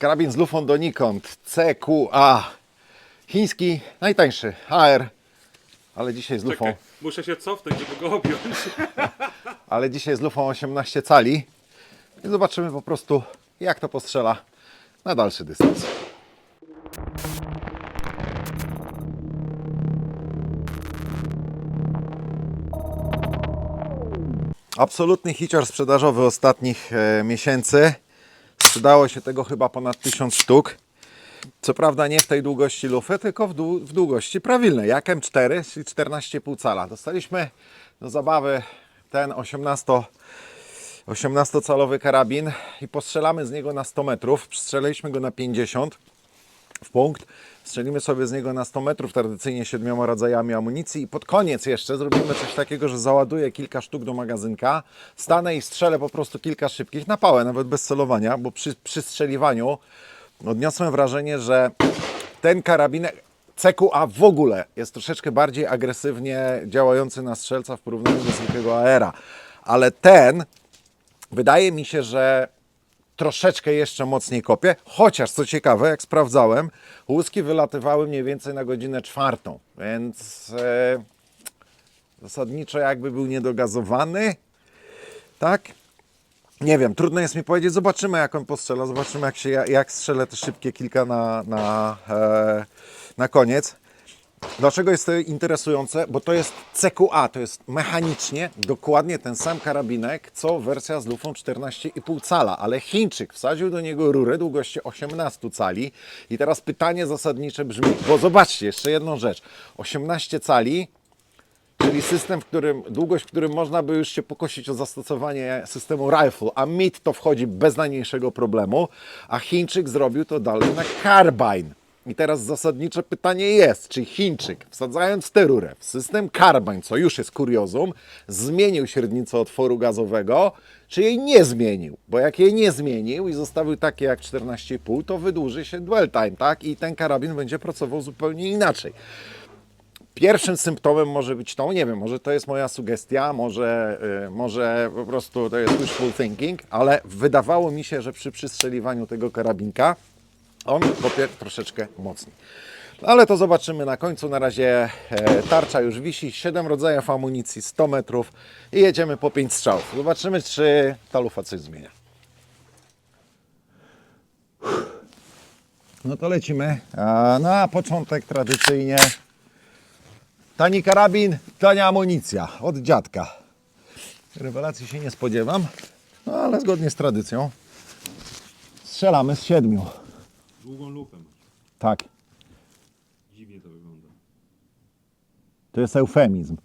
Karabin z lufą donikąd CQA. Chiński, najtańszy, AR. Ale dzisiaj z lufą, Czekaj, muszę się cofnąć, żeby go objąć. ale dzisiaj z lufą 18 cali. I zobaczymy po prostu jak to postrzela na dalszy dystans. Absolutny hicior sprzedażowy ostatnich e, miesięcy. Sprzedało się tego chyba ponad 1000 sztuk. Co prawda nie w tej długości lufy, tylko w, w długości prawilnej, jak M4, czyli 14,5 cala. Dostaliśmy do zabawy ten 18, 18-calowy karabin i postrzelamy z niego na 100 metrów. Strzeliliśmy go na 50 w punkt. Strzelimy sobie z niego na 100 metrów, tradycyjnie siedmioma rodzajami amunicji. I pod koniec jeszcze zrobimy coś takiego, że załaduję kilka sztuk do magazynka, stanę i strzelę po prostu kilka szybkich na pałę, nawet bez celowania, bo przy, przy strzeliwaniu odniosłem wrażenie, że ten karabinek CQA w ogóle jest troszeczkę bardziej agresywnie działający na strzelca w porównaniu do zwykłego AR-a, ale ten wydaje mi się, że troszeczkę jeszcze mocniej kopie, chociaż co ciekawe, jak sprawdzałem, łuski wylatywały mniej więcej na godzinę czwartą, więc e, zasadniczo jakby był niedogazowany, tak? Nie wiem, trudno jest mi powiedzieć, zobaczymy jak on postrzela, zobaczymy jak, się, jak strzelę te szybkie kilka na, na, e, na koniec. Dlaczego jest to interesujące? Bo to jest CQA, to jest mechanicznie dokładnie ten sam karabinek, co wersja z lufą 14,5 cala, ale Chińczyk wsadził do niego rurę długości 18 cali i teraz pytanie zasadnicze brzmi, bo zobaczcie, jeszcze jedną rzecz, 18 cali, czyli system, w którym, długość, w którym można by już się pokosić o zastosowanie systemu rifle, a MIT to wchodzi bez najmniejszego problemu, a Chińczyk zrobił to dalej na carbine. I teraz zasadnicze pytanie jest, czy Chińczyk, wsadzając tę rurę w system carbine, co już jest kuriozum, zmienił średnicę otworu gazowego, czy jej nie zmienił? Bo jak jej nie zmienił i zostawił takie jak 14,5, to wydłuży się dwell time, tak? I ten karabin będzie pracował zupełnie inaczej. Pierwszym symptomem może być to, nie wiem, może to jest moja sugestia, może, y, może po prostu to jest wishful thinking, ale wydawało mi się, że przy przystrzeliwaniu tego karabinka on kopie troszeczkę mocniej. Ale to zobaczymy na końcu. Na razie e, tarcza już wisi, 7 rodzajów amunicji, 100 metrów i jedziemy po 5 strzałów. Zobaczymy, czy ta lufa coś zmienia. No to lecimy. Na początek tradycyjnie Tani karabin, tania amunicja od dziadka. Rewelacji się nie spodziewam, no ale zgodnie z tradycją strzelamy z siedmiu. Długą lupę. Tak, Dziwnie to wygląda. to jest eufemizm.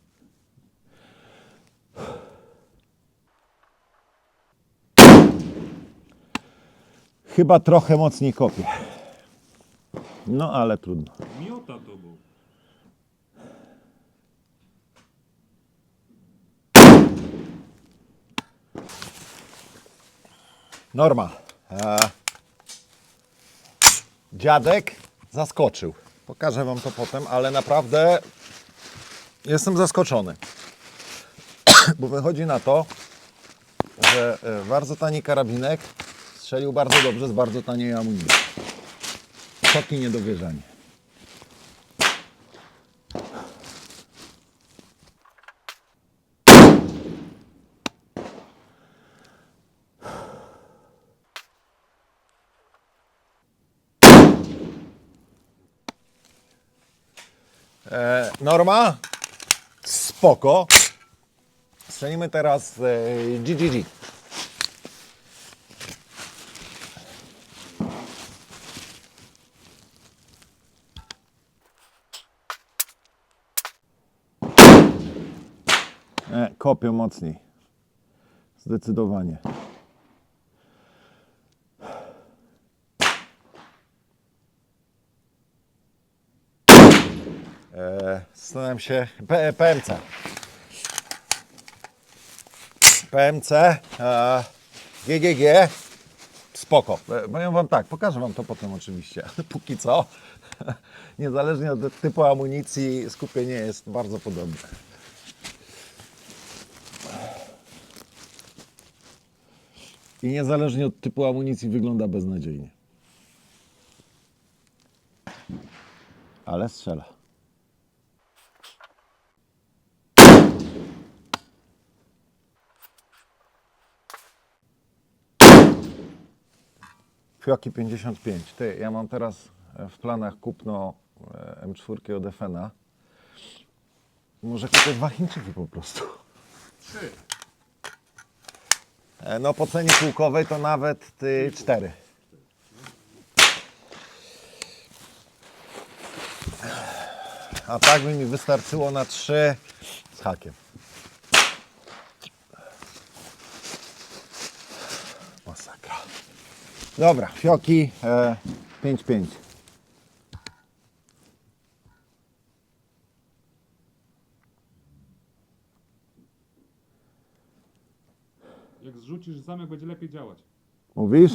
Chyba trochę mocniej kopię. No ale trudno. Miota to był. Norma. Dziadek zaskoczył. Pokażę Wam to potem, ale naprawdę jestem zaskoczony. Bo wychodzi na to, że e, bardzo tani karabinek strzelił bardzo dobrze z bardzo taniej amunicji. Szok i niedowierzanie. E, Norma, spoko. Strzelimy teraz e, GGG. E, kopię mocniej. Zdecydowanie. zastanawiam się. P PMC. PMC. E, GGG. Spoko. Powiem Wam tak, pokażę Wam to potem oczywiście, ale póki co, niezależnie od typu amunicji, skupienie jest bardzo podobne. I niezależnie od typu amunicji wygląda beznadziejnie. Ale strzela. Fioki 55. Ty, ja mam teraz e, w planach kupno e, M4 od Efena. Może kupię dwa Chińczyki po prostu. Trzy. E, No po cenie półkowej to nawet ty, cztery. A tak by mi wystarczyło na trzy z hakiem. Dobra, fioki e, 5-5. Jak zrzucisz zamek, będzie lepiej działać. Mówisz?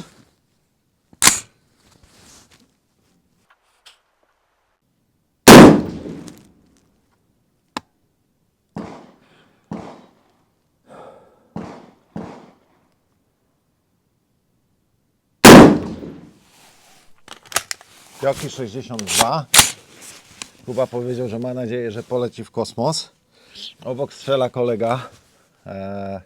Joki 62. Kuba powiedział, że ma nadzieję, że poleci w kosmos. Obok strzela kolega. Eee,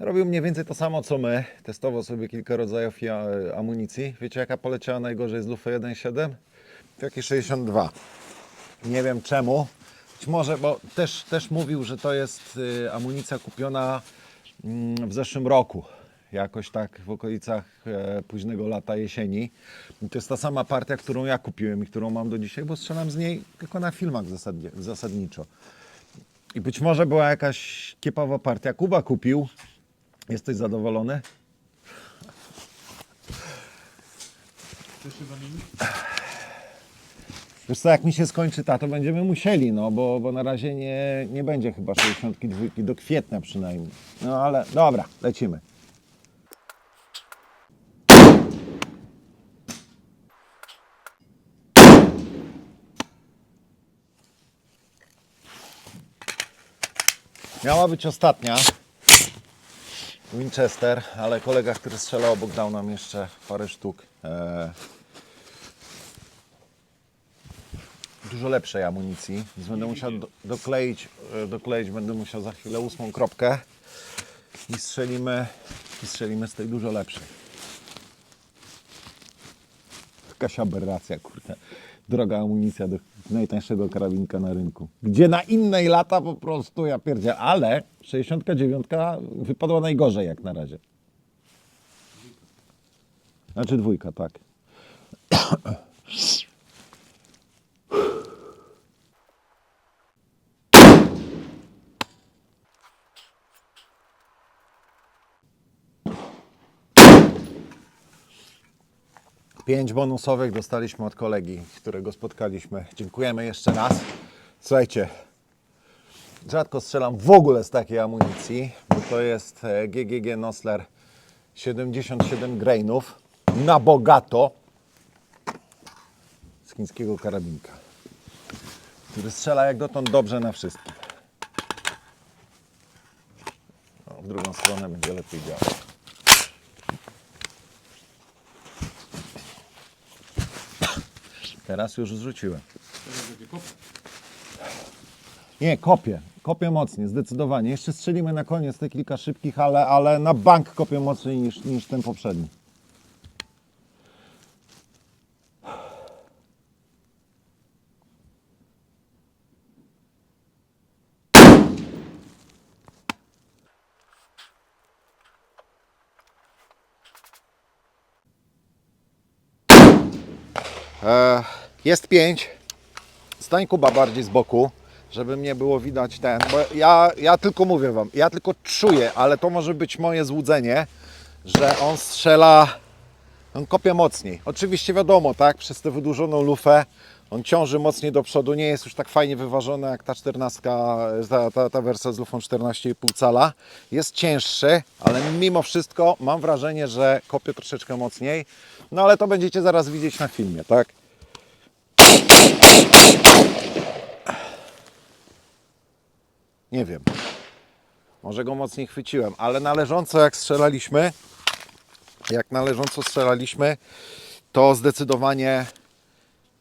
Robił mniej więcej to samo co my. Testował sobie kilka rodzajów ja- amunicji. Wiecie jaka poleciała najgorzej z lufy 1.7? Taki 62. Nie wiem czemu. Być może, bo też, też mówił, że to jest y, amunicja kupiona mm, w zeszłym roku. Jakoś tak w okolicach e, późnego lata, jesieni. I to jest ta sama partia, którą ja kupiłem i którą mam do dzisiaj, bo strzelam z niej tylko na filmach zasadnie, zasadniczo. I być może była jakaś kiepawa partia. Kuba kupił. Jesteś zadowolony? Chcesz się zamienić? Wiesz co, jak mi się skończy ta, to będziemy musieli, no bo, bo na razie nie, nie będzie chyba 62 do kwietnia przynajmniej. No ale dobra, lecimy. Miała być ostatnia. Winchester, ale kolega, który strzelał obok, dał nam jeszcze parę sztuk. E, dużo lepszej amunicji, więc będę musiał do, dokleić, e, dokleić, będę musiał za chwilę ósmą kropkę i strzelimy, i strzelimy z tej dużo lepszej. Jakaś aberracja, kurde. Droga amunicja do najtańszego karabinka na rynku. Gdzie na innej lata po prostu, ja pierdzielę. Ale 69 wypadła najgorzej jak na razie. Znaczy dwójka, tak. Pięć bonusowych dostaliśmy od kolegi, którego spotkaliśmy. Dziękujemy jeszcze raz. Słuchajcie, rzadko strzelam w ogóle z takiej amunicji, bo to jest e, GGG Nosler 77 grainów na bogato z chińskiego karabinka, który strzela jak dotąd dobrze na wszystkim. No, w drugą stronę będzie lepiej działał. Teraz już zrzuciłem. Nie, kopię. Kopię mocniej, zdecydowanie. Jeszcze strzelimy na koniec te kilka szybkich, ale, ale na bank kopię mocniej niż, niż ten poprzedni. E, jest pięć. Stań Kuba bardziej z boku, żeby mnie było widać ten, bo ja, ja tylko mówię Wam, ja tylko czuję, ale to może być moje złudzenie, że on strzela, on kopie mocniej. Oczywiście wiadomo, tak, przez tę wydłużoną lufę on ciąży mocniej do przodu, nie jest już tak fajnie wyważony jak ta 14, ta, ta, ta wersja z lufą 14,5 cala. Jest cięższy, ale mimo wszystko mam wrażenie, że kopie troszeczkę mocniej. No ale to będziecie zaraz widzieć na filmie, tak? Nie wiem. Może go mocniej chwyciłem, ale należąco jak strzelaliśmy, jak należąco strzelaliśmy, to zdecydowanie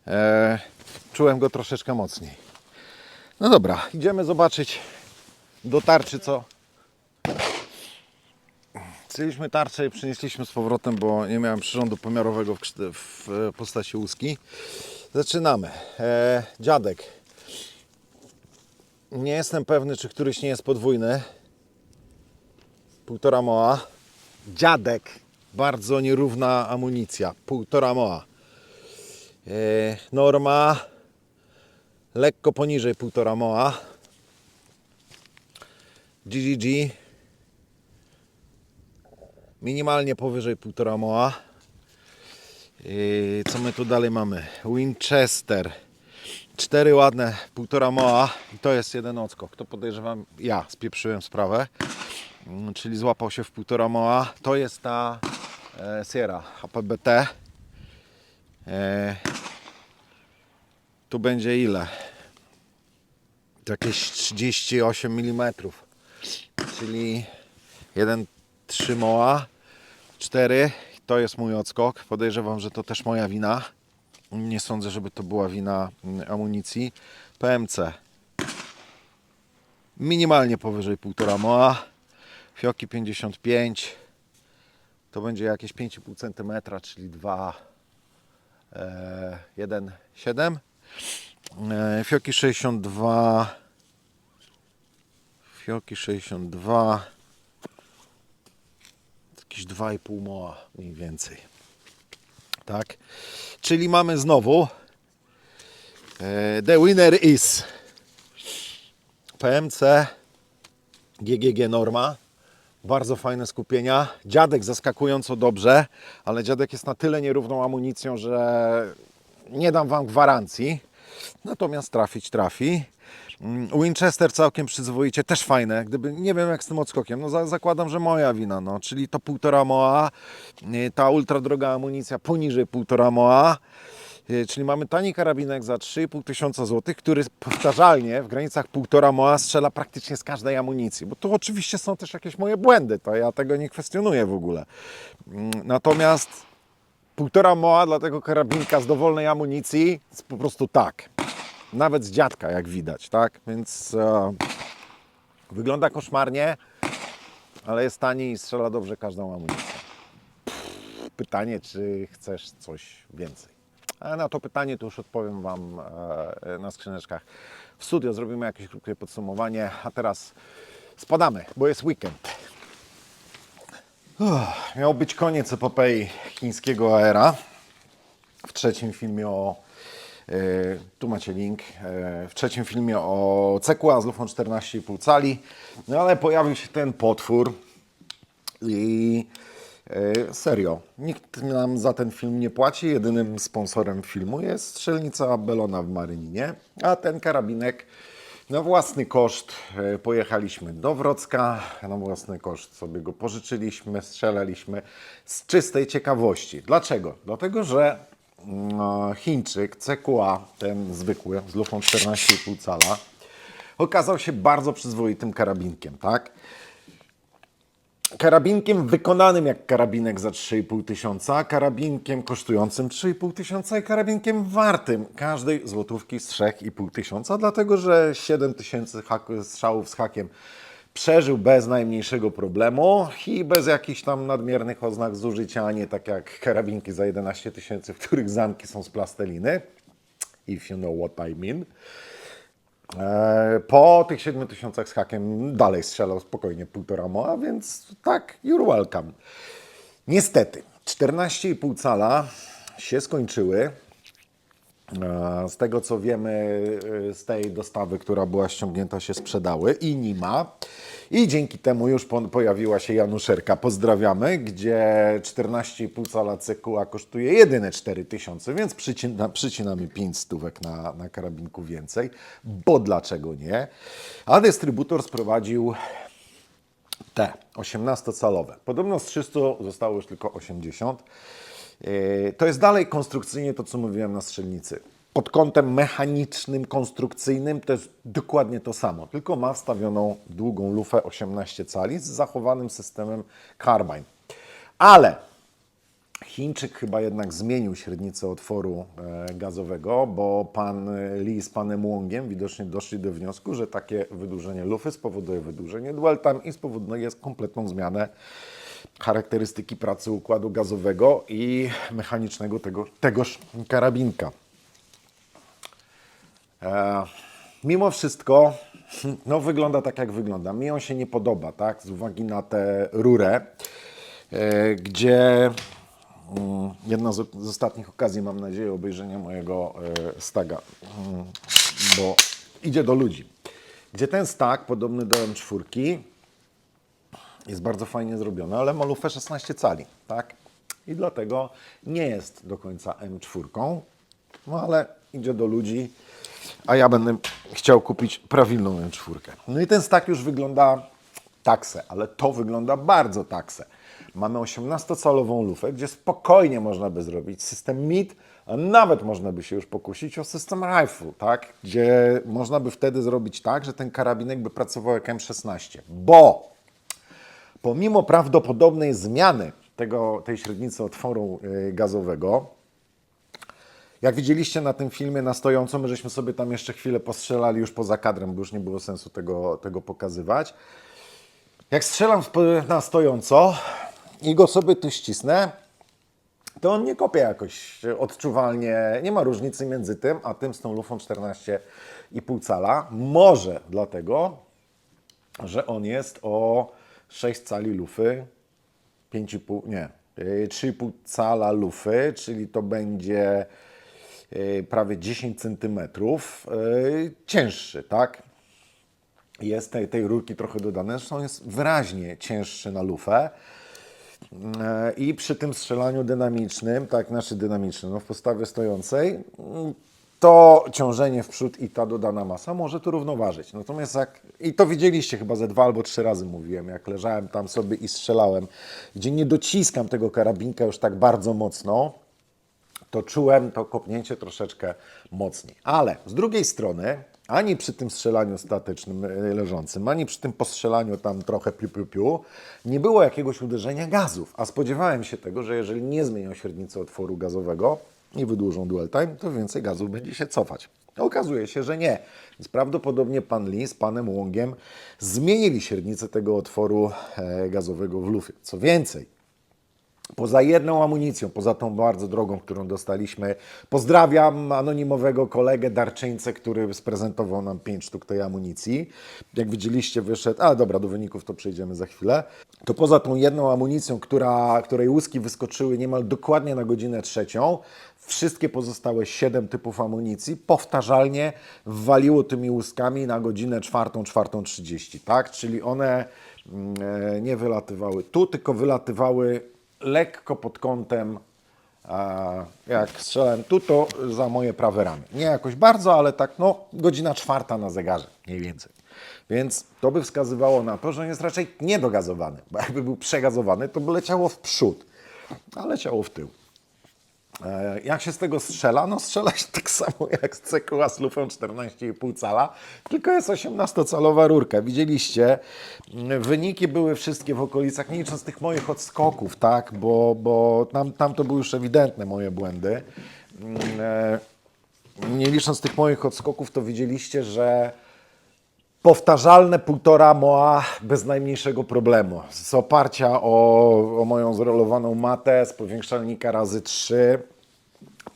e, czułem go troszeczkę mocniej. No dobra, idziemy zobaczyć do tarczy co. Chcieliśmy tarczę i przynieśliśmy z powrotem, bo nie miałem przyrządu pomiarowego w, w postaci łuski. Zaczynamy. E, dziadek. Nie jestem pewny, czy któryś nie jest podwójny. Półtora moa. Dziadek. Bardzo nierówna amunicja. Półtora moa. E, norma. Lekko poniżej półtora moa. GGG. Minimalnie powyżej półtora moa. I co my tu dalej mamy? Winchester. Cztery ładne półtora moa i to jest jeden odskok. To podejrzewam, ja spieprzyłem sprawę. Mm, Czyli złapał się w półtora moa. To jest ta e, Sierra HPBT. E, tu będzie ile? Jakieś 38 mm. Czyli jeden 3 moa, 4. To jest mój odskok. Podejrzewam, że to też moja wina. Nie sądzę, żeby to była wina mm, amunicji. PMC. Minimalnie powyżej 1,5 moa. Fioki 55. To będzie jakieś 5,5 cm, czyli 2, e, 1,7. E, Fioki 62. Fioki 62 jakieś 2,5 moa mniej więcej. Tak. Czyli mamy znowu e, The winner is PMC GGG Norma. Bardzo fajne skupienia. Dziadek zaskakująco dobrze, ale dziadek jest na tyle nierówną amunicją, że nie dam Wam gwarancji. Natomiast trafić trafi. Mm, Winchester całkiem przyzwoicie, też fajne. Gdyby, nie wiem jak z tym odskokiem, no za, zakładam, że moja wina, no, czyli to półtora moa, y, ta ultra droga amunicja poniżej półtora moa, y, czyli mamy tani karabinek za 3,5 tysiąca złotych, który powtarzalnie w granicach półtora moa strzela praktycznie z każdej amunicji, bo tu oczywiście są też jakieś moje błędy, to ja tego nie kwestionuję w ogóle. Mm, Natomiast półtora moa dla tego karabinka z dowolnej amunicji jest po prostu tak. Nawet z dziadka, jak widać, tak? Więc e, wygląda koszmarnie, ale jest tani i strzela dobrze każdą amunicję. Pytanie, czy chcesz coś więcej? A na to pytanie to już odpowiem Wam e, na skrzyneczkach. W studio zrobimy jakieś krótkie podsumowanie, a teraz spadamy, bo jest weekend. Miał być koniec epopei chińskiego aera w trzecim filmie o. e, tu macie link. e, w trzecim filmie o CQA z lufą 14,5 cali. No ale pojawił się ten potwór. I e, serio, nikt nam za ten film nie płaci. Jedynym sponsorem filmu jest strzelnica Belona w Maryninie. A ten karabinek na własny koszt e, pojechaliśmy do Wrocka. Na własny koszt sobie go pożyczyliśmy, strzelaliśmy z czystej ciekawości. Dlaczego? Dlatego, że mm, Chińczyk CQA, ten zwykły z lufą 14,5 cala, okazał się bardzo przyzwoitym karabinkiem, tak? Karabinkiem wykonanym jak karabinek za 3,5 tysiąca, karabinkiem kosztującym 3,5 tysiąca i karabinkiem wartym każdej złotówki z 3,5 tysiąca, dlatego że 7 tysięcy strzałów z hakiem przeżył bez najmniejszego problemu i bez jakichś tam nadmiernych oznak zużycia, a nie tak jak karabinki za 11 tysięcy, w których zamki są z plasteliny. If you know what I mean. E, Po tych 7 tysiącach z hakiem dalej strzelał spokojnie półtora moa, więc tak, you're welcome. Niestety, 14,5 cala się skończyły. E, Z tego co wiemy, e, z tej dostawy, która była ściągnięta, się sprzedały i nie ma. I dzięki temu już po- pojawiła się Januszerka, pozdrawiamy, gdzie 14,5 cala CQA kosztuje jedyne 4000, więc przycina, przycinamy 5 stówek na, na karabinku więcej, bo dlaczego nie? A dystrybutor sprowadził te 18-calowe. Podobno z 300 zostało już tylko 80. Yy, To jest dalej konstrukcyjnie to, co mówiłem na strzelnicy. Pod kątem mechanicznym, konstrukcyjnym to jest dokładnie to samo, tylko ma wstawioną długą lufę 18 cali z zachowanym systemem Carbine. Ale Chińczyk chyba jednak zmienił średnicę otworu e, gazowego, bo pan Lee z panem Wongiem widocznie doszli do wniosku, że takie wydłużenie lufy spowoduje wydłużenie dwell time i spowoduje kompletną zmianę charakterystyki pracy układu gazowego i mechanicznego tego, tegoż karabinka. E, mimo wszystko, no wygląda tak jak wygląda. Mi on się nie podoba, tak, z uwagi na tę rurę, e, gdzie mm, jedna z, z ostatnich okazji, mam nadzieję, obejrzenia mojego e, staga, mm, bo idzie do ludzi. Gdzie ten stag, podobny do M4, jest bardzo fajnie zrobiony, ale ma lufę 16 cali, tak? I dlatego nie jest do końca M4, no ale idzie do ludzi, a ja będę chciał kupić prawilną M4. No i ten stak już wygląda taksę, ale to wygląda bardzo taksę. Mamy 18-calową lufę, gdzie spokojnie można by zrobić system MID, a nawet można by się już pokusić o system rifle, tak? Gdzie można by wtedy zrobić tak, że ten karabinek by pracował jak M16, bo pomimo prawdopodobnej zmiany tego, tej średnicy otworu y, gazowego, jak widzieliście na tym filmie na stojąco, my żeśmy sobie tam jeszcze chwilę postrzelali już poza kadrem, bo już nie było sensu tego, tego pokazywać. Jak strzelam na stojąco i go sobie tu ścisnę, to on nie kopie jakoś odczuwalnie. Nie ma różnicy między tym, a tym z tą lufą 14,5 cala. Może dlatego, że on jest o 6 cali lufy, 5,5, nie, yy, 3,5 cala lufy, czyli to będzie yy, prawie 10 centymetrów yy, cięższy, tak? Jest tej, tej rurki trochę dodane, zresztą jest wyraźnie cięższy na lufę. I przy tym strzelaniu dynamicznym, tak, znaczy dynamicznym, no w postawie stojącej, to ciążenie w przód i ta dodana masa może tu równoważyć. Natomiast jak, i to widzieliście chyba ze dwa albo trzy razy mówiłem, jak leżałem tam sobie i strzelałem, gdzie nie dociskam tego karabinka już tak bardzo mocno, to czułem to kopnięcie troszeczkę mocniej. Ale z drugiej strony, ani przy tym strzelaniu statycznym e, leżącym, ani przy tym postrzelaniu tam trochę piu, piu, piu, nie było jakiegoś uderzenia gazów. A spodziewałem się tego, że jeżeli nie zmienią średnicy otworu gazowego i wydłużą dual time, to więcej gazów będzie się cofać. Okazuje się, że nie. Więc prawdopodobnie pan Lee z panem Wongiem zmienili średnicę tego otworu e, gazowego w lufie. Co więcej, Poza jedną amunicją, poza tą bardzo drogą, którą dostaliśmy, pozdrawiam anonimowego kolegę darczyńcę, który sprezentował nam pięć sztuk tej amunicji. Jak widzieliście, wyszedł, a dobra, do wyników to przejdziemy za chwilę. To poza tą jedną amunicją, która, której łuski wyskoczyły niemal dokładnie na godzinę trzecią, wszystkie pozostałe siedem typów amunicji powtarzalnie waliło tymi łuskami na godzinę czwartą, czwartą trzydzieści, tak? Czyli one mm, e, nie wylatywały tu, tylko wylatywały lekko pod kątem, jak strzelałem tu, to za moje prawe ramię. Nie jakoś bardzo, ale tak no godzina czwarta na zegarze, mniej więcej. Więc to by wskazywało na to, że on jest raczej niedogazowany, bo jakby był przegazowany, to by leciało w przód, a leciało w tył. E, Jak się z tego strzela? No strzela się tak samo jak z cekuła z lufą 14,5 cala, tylko jest 18-calowa rurka. Widzieliście, wyniki były wszystkie w okolicach, nie licząc tych moich odskoków, tak, bo, bo tam, tam to były już ewidentne moje błędy. Mm, e, Nie licząc tych moich odskoków, to widzieliście, że powtarzalne półtora moa bez najmniejszego problemu. Z oparcia o, o moją zrolowaną matę, z powiększalnika razy 3,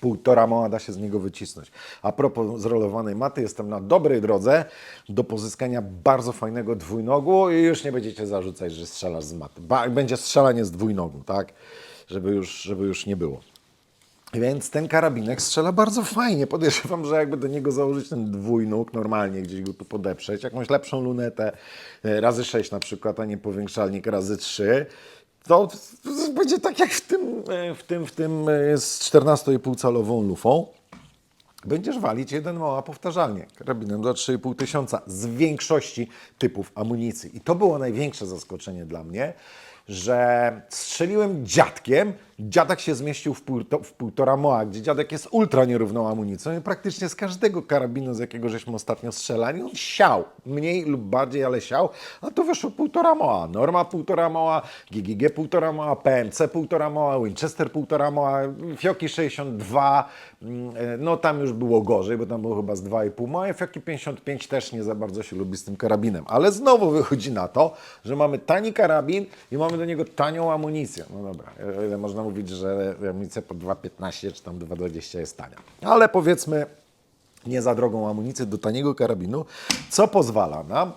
półtora moa da się z niego wycisnąć. A propos zrolowanej maty, jestem na dobrej drodze do pozyskania bardzo fajnego dwójnogu i już nie będziecie zarzucać, że strzelasz z maty. Ba- będzie strzelanie z dwójnogu, tak? Żeby już, żeby już nie było. Więc ten karabinek strzela bardzo fajnie. Podejrzewam, że jakby do niego założyć ten dwójnóg normalnie, gdzieś go tu podeprzeć, jakąś lepszą lunetę e, razy 6 na przykład, a nie powiększalnik razy 3, to będzie tak jak w tym, e, w tym, w tym e, z 14,5 calową lufą. Będziesz walić jeden mała powtarzalnie karabinem za 3,5 tysiąca z większości typów amunicji. I to było największe zaskoczenie dla mnie, że strzeliłem dziadkiem, dziadek się zmieścił w, w półtora moa, gdzie dziadek jest ultra nierówną amunicją i praktycznie z każdego karabinu, z jakiego żeśmy ostatnio strzelali, on siał, mniej lub bardziej, ale siał, a tu wyszło półtora moa, Norma półtora moa, GGG półtora moa, PMC półtora moa, Winchester półtora moa, Fioki 62, mm, e, no tam już było gorzej, bo tam było chyba z 2,5 moa, Fioki 55 też nie za bardzo się lubi z tym karabinem, ale znowu wychodzi na to, że mamy tani karabin i mamy do niego tanią amunicję. No dobra, o ile można mówić, że amunicja po 2,15 czy tam 2,20 jest tania. Ale powiedzmy nie za drogą amunicję do taniego karabinu, co pozwala nam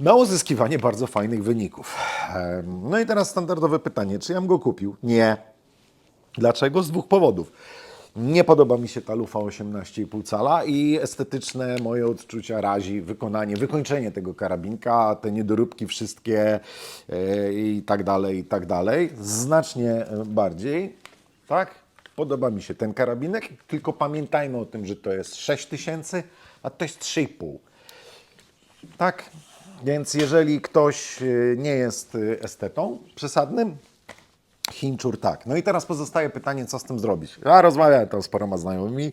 na uzyskiwanie bardzo fajnych wyników. No i teraz standardowe pytanie, czy ja bym go kupił? Nie. Dlaczego? Z dwóch powodów. Nie podoba mi się ta lufa 18,5 cala i estetyczne moje odczucia razi wykonanie, wykończenie tego karabinka, te niedoróbki wszystkie e, i tak dalej, i tak dalej. Znacznie e, bardziej, tak? Podoba mi się ten karabinek, tylko pamiętajmy o tym, że to jest 6000, a to jest 3,5. Tak, więc jeżeli ktoś y, nie jest estetą przesadnym, Hinczur tak. No i teraz pozostaje pytanie, co z tym zrobić. Ja rozmawiałem to z paroma znajomymi.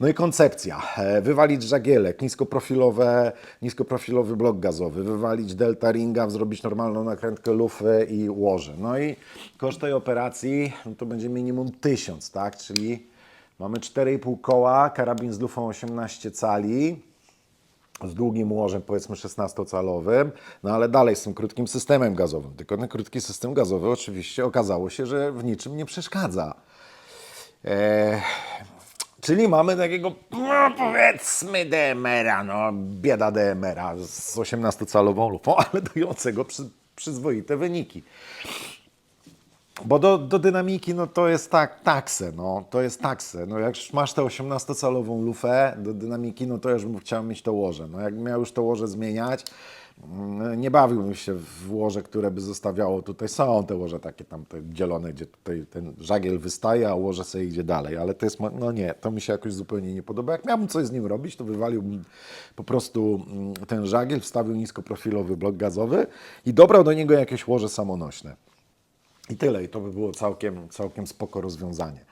No i koncepcja. E, Wywalić żagielek, niskoprofilowe, niskoprofilowy blok gazowy, wywalić delta ringa, zrobić normalną nakrętkę lufy i łoże. No i koszt tej operacji no to będzie minimum 1000, tak? Czyli mamy 4,5 koła, karabin z lufą 18 cali, z długim łożem, powiedzmy 16-calowym, no ale dalej z tym krótkim systemem gazowym. Tylko ten krótki system gazowy oczywiście okazało się, że w niczym nie przeszkadza. Eee, czyli mamy takiego, no powiedzmy DMR-a, no bieda DMR-a z 18-calową lufą, ale dającego przy, przyzwoite wyniki. Bo do, do dynamiki, no to jest tak, taksę, no, to jest taksę. No jak już masz tę 18-calową lufę do dynamiki, no to już bym chciał mieć to łoże. No jak miał już to łoże zmieniać, mm, nie bawiłbym się w łoże, które by zostawiało tutaj, są te łoże takie tam te dzielone, gdzie tutaj ten żagiel wystaje, a łoże sobie idzie dalej, ale to jest, no nie, to mi się jakoś zupełnie nie podoba. Jak miałbym coś z nim robić, to wywaliłbym po prostu mm, ten żagiel, wstawił niskoprofilowy blok gazowy i dobrał do niego jakieś łoże samonośne. I tyle. I to by było całkiem, całkiem spoko rozwiązanie.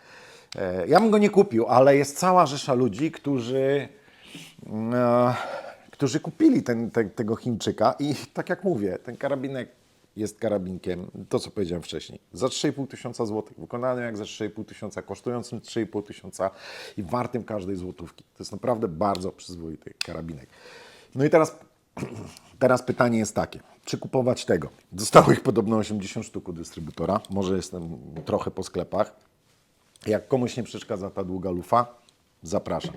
E, Ja bym go nie kupił, ale jest cała rzesza ludzi, którzy, mm, e, którzy kupili ten, te, tego Chińczyka i tak jak mówię, ten karabinek jest karabinkiem, to co powiedziałem wcześniej, za 3,5 tysiąca złotych, wykonany jak za 3,5 tysiąca, kosztującym 3,5 tysiąca i wartym każdej złotówki. To jest naprawdę bardzo przyzwoity karabinek. No i teraz Teraz pytanie jest takie, czy kupować tego? Zostało ich podobno 80 sztuk u dystrybutora, może jestem trochę po sklepach. Jak komuś nie przeszkadza ta długa lufa, zapraszam.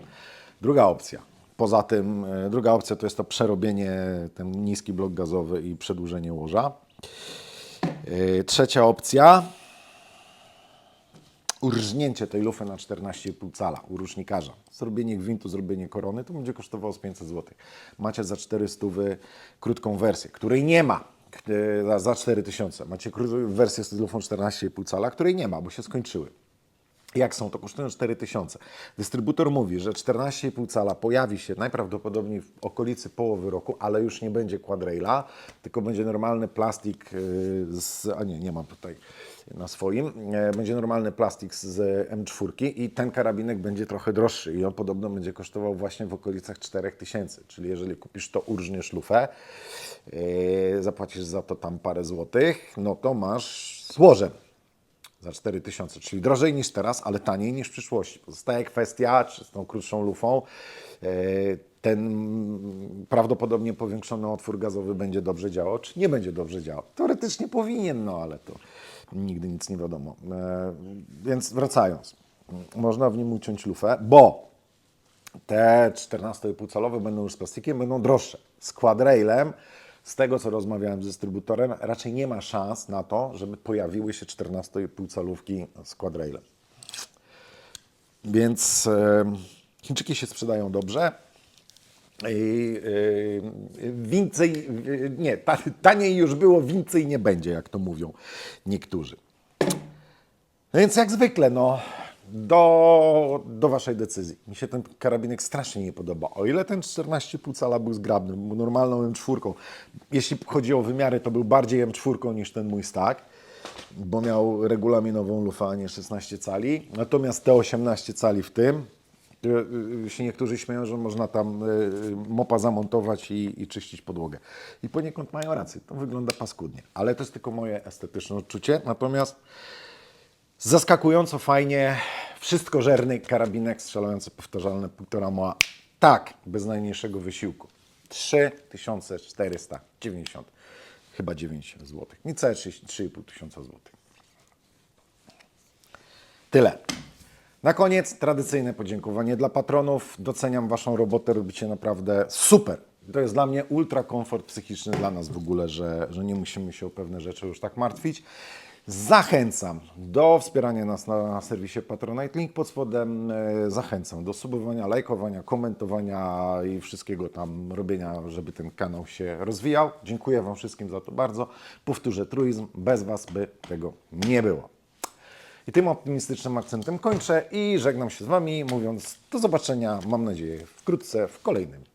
Druga opcja. Poza tym, e, druga opcja to jest to przerobienie, ten niski blok gazowy i przedłużenie łoża. E, Trzecia opcja, urżnięcie tej lufy na 14,5 cala u rusznikarza. Zrobienie gwintu, zrobienie korony to będzie kosztowało z 500 zł. Macie za 400 krótką wersję, której nie ma. za- Za 4000. Macie wersję z lufą 14,5 cala, której nie ma, bo się skończyły. Jak są, to kosztują 4000. Dystrybutor mówi, że 14,5 cala pojawi się najprawdopodobniej w okolicy połowy roku, ale już nie będzie quadraila, tylko będzie normalny plastik yy, z, a nie, nie mam tutaj na swoim, E, będzie normalny plastik z M4 i ten karabinek będzie trochę droższy i on podobno będzie kosztował właśnie w okolicach 4000, czyli jeżeli kupisz to, urżniesz lufę, yy, zapłacisz za to tam parę złotych, no to masz złożem za 4000, czyli drożej niż teraz, ale taniej niż w przyszłości. Pozostaje kwestia, czy z tą krótszą lufą e, ten prawdopodobnie powiększony otwór gazowy będzie dobrze działał, czy nie będzie dobrze działał. Teoretycznie powinien, no ale to nigdy nic nie wiadomo. E, Więc wracając, można w nim uciąć lufę, bo te 14,5 calowe będą już z plastikiem, będą droższe. Z quadrailem, z tego co rozmawiałem z dystrybutorem, raczej nie ma szans na to, żeby pojawiły się 14,5 calówki z quadrailem. Więc e, Chińczyki się sprzedają dobrze. I, e, więcej, e, nie, ta, taniej już było, więcej nie będzie, jak to mówią niektórzy. No więc jak zwykle, no, do, do Waszej decyzji. Mi się ten karabinek strasznie nie podoba. O ile ten 14,5 cala był zgrabny, był normalną M4, jeśli chodzi o wymiary, to był bardziej M4 niż ten mój stack. bo miał regulaminową lufę, a nie 16 cali. Natomiast te 18 cali w tym, y, y, się niektórzy śmieją, że można tam y, y, mopa zamontować i, i czyścić podłogę. I poniekąd mają rację, to wygląda paskudnie, ale to jest tylko moje estetyczne odczucie. Natomiast zaskakująco fajnie, wszystkożerny karabinek strzelający powtarzalne półtora moa. Tak, bez najmniejszego wysiłku. 3490, chyba 9 zł. Niecałe 3,5 tysiąca złotych. Tyle. Na koniec tradycyjne podziękowanie dla patronów. Doceniam Waszą robotę, robicie naprawdę super. To jest dla mnie ultra komfort psychiczny dla nas w ogóle, że, że nie musimy się o pewne rzeczy już tak martwić. Zachęcam do wspierania nas na, na serwisie Patronite. Link pod spodem. E, Zachęcam do subowania, lajkowania, komentowania i wszystkiego tam robienia, żeby ten kanał się rozwijał. Dziękuję Wam wszystkim za to bardzo. Powtórzę truizm, bez Was by tego nie było. I tym optymistycznym akcentem kończę i żegnam się z Wami, mówiąc do zobaczenia, mam nadzieję, wkrótce w kolejnym.